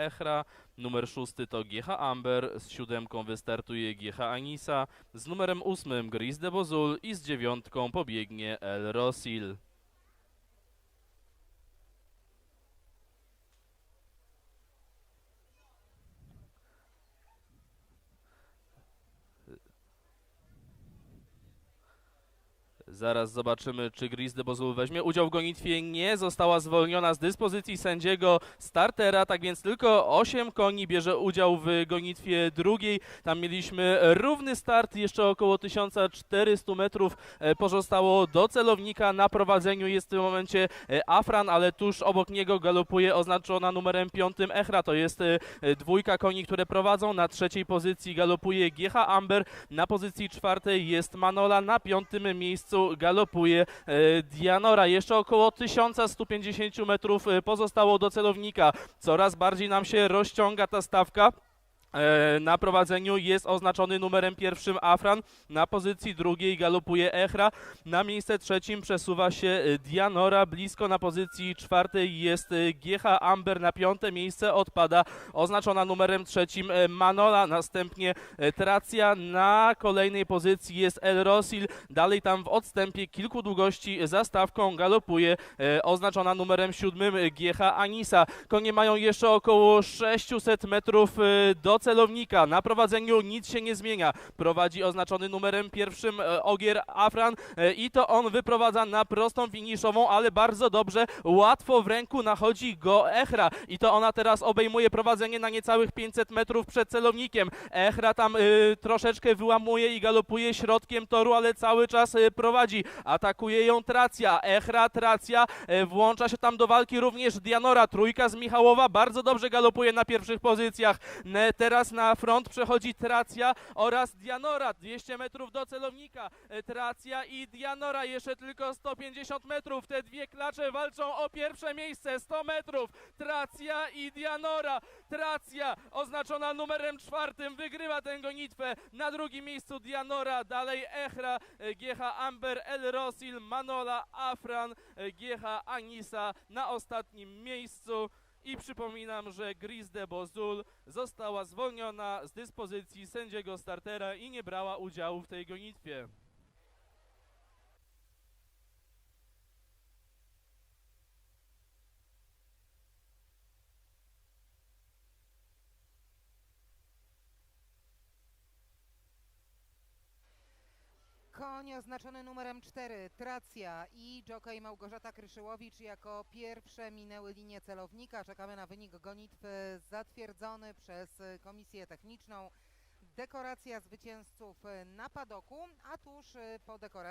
Echra, numer szósty to GH Amber, z siódemką wystartuje GH Anisa, z numerem ósmym Gris de Bozul i z dziewiątką pobiegnie El Rosil. Zaraz zobaczymy, czy Gris de Bozul weźmie udział w gonitwie. Nie, została zwolniona z dyspozycji sędziego startera, tak więc tylko 8 koni bierze udział w gonitwie drugiej. Tam mieliśmy równy start, jeszcze około 1400 metrów e, pozostało do celownika. Na prowadzeniu jest w tym momencie e, Afran, ale tuż obok niego galopuje oznaczona numerem 5 Echra. To jest e, dwójka koni, które prowadzą. Na trzeciej pozycji galopuje GH Amber, na pozycji czwartej jest Manola, na piątym miejscu galopuje e, Dianora. Jeszcze około 1150 metrów e, pozostało do celownika. Coraz bardziej nam się rozciąga ta stawka. E, Na prowadzeniu jest oznaczony numerem pierwszym Afran, na pozycji drugiej galopuje Echra, na miejsce trzecim przesuwa się e, Dianora, blisko na pozycji czwartej jest e, GH Amber, na piąte miejsce odpada oznaczona numerem trzecim Manola, następnie Tracja, na kolejnej pozycji jest El Rosil, dalej tam w odstępie kilku długości za stawką galopuje oznaczona numerem siódmym GH Anisa. Konie mają jeszcze około 600 metrów do celownika. Na prowadzeniu nic się nie zmienia. Prowadzi oznaczony numerem pierwszym e, Ogier Afran e, i to on wyprowadza na prostą finiszową, ale bardzo dobrze, łatwo w ręku nachodzi go Echra i to ona teraz obejmuje prowadzenie na niecałych 500 metrów przed celownikiem. Echra tam y, troszeczkę wyłamuje i galopuje środkiem toru, ale cały czas y, prowadzi. Atakuje ją Tracja. Echra, Tracja. Y, włącza się tam do walki również Dianora. Trójka z Michałowa bardzo dobrze galopuje na pierwszych pozycjach. Ne, teraz na front przechodzi Tracja oraz Dianora. 200 metrów do celownika. Y, Tracja i Dianora. Jeszcze tylko 150 metrów. Te dwie klacze walczą o pierwsze miejsce. 100 metrów. Tracja i Dianora. Tracja oznaczona numerem czwartym wygrywa tę gonitwę. Na drugim miejscu Dianora, dalej Echra, e, GH Amber, El Rosil, Manola, Afran, e, GH Anisa na ostatnim miejscu. I przypominam, że Gris de Bozul została zwolniona z dyspozycji sędziego startera i nie brała udziału w tej gonitwie. Koń oznaczony numerem 4, Tracja i jockey Małgorzata Kryszyłowicz jako pierwsze minęły linię celownika. Czekamy na wynik gonitwy zatwierdzony przez Komisję Techniczną. Dekoracja zwycięzców na padoku, a tuż po dekoracji